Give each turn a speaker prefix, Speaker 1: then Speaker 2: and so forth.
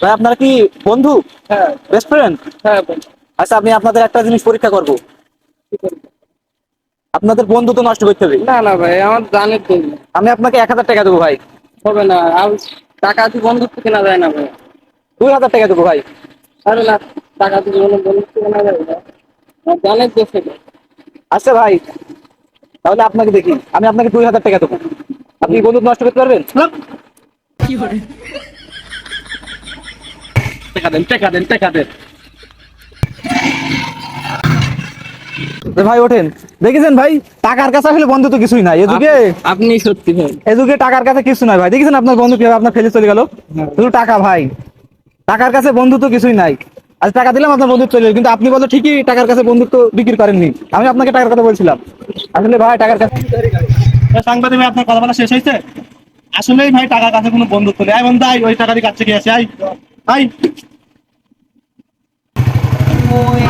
Speaker 1: ভাই আপনারা কি বন্ধু?
Speaker 2: হ্যাঁ।
Speaker 1: বেস্ট ফ্রেন্ড
Speaker 2: হ্যাঁ
Speaker 1: আচ্ছা আমি আপনাদের একটা জিনিস পরীক্ষা করব? আপনাদের বন্ধু তো নষ্ট করতে হবে।
Speaker 2: না না ভাই আমার জানের দিন
Speaker 1: আমি আপনাকে এক হাজার টাকা দেবো ভাই।
Speaker 2: হবে না আর টাকা দিয়ে বন্ধুত্ব কেনা যায় না ভাই।
Speaker 1: দুই হাজার টাকা দেবো ভাই।
Speaker 2: আরে না টাকা দিয়ে কোনো বন্ধুত্ব কেনা যায় না জানের থেকে
Speaker 1: আচ্ছা ভাই তাহলে আপনাকে দেখি। আমি আপনাকে দুই হাজার টাকা দেবো। আপনি কি বন্ধু নষ্ট করতে পারবেন?
Speaker 2: টাকা দেন টাকা দেন টাকা দেন।
Speaker 1: ভাই ওঠেন। দেখেছেন ভাই টাকার কাছে আসলে বন্ধু তো কিছুই নাই। এদিকে
Speaker 2: আপনি সত্যি ভাই।
Speaker 1: এদিকে টাকার কাছে কিছু নাই ভাই। দেখেছেন আপনার বন্ধু কীভাবে আপনার ফেলে চলে গেল?
Speaker 2: হ্যাঁ।
Speaker 1: শুধু টাকা ভাই। টাকার কাছে বন্ধু তো কিছুই নাই। আজ টাকা দিলাম আপনার বন্ধু চলে গেল। কিন্তু আপনি বলো ঠিকই টাকার কাছে বন্ধুত্ব বিক্রি করেননি। আমি আপনাকে টাকার কথা বলছিলাম। আসলে ভাই টাকার কাছে
Speaker 3: সাংবাদিক ভাই আপনার কথা বলা শেষ হয়েছে? আসলেই ভাই টাকার কাছে কোনো বন্ধুত্ব নেই। আই বন্ধু ওই টাকা দিয়ে কাছে গিয়ে আসে আই আই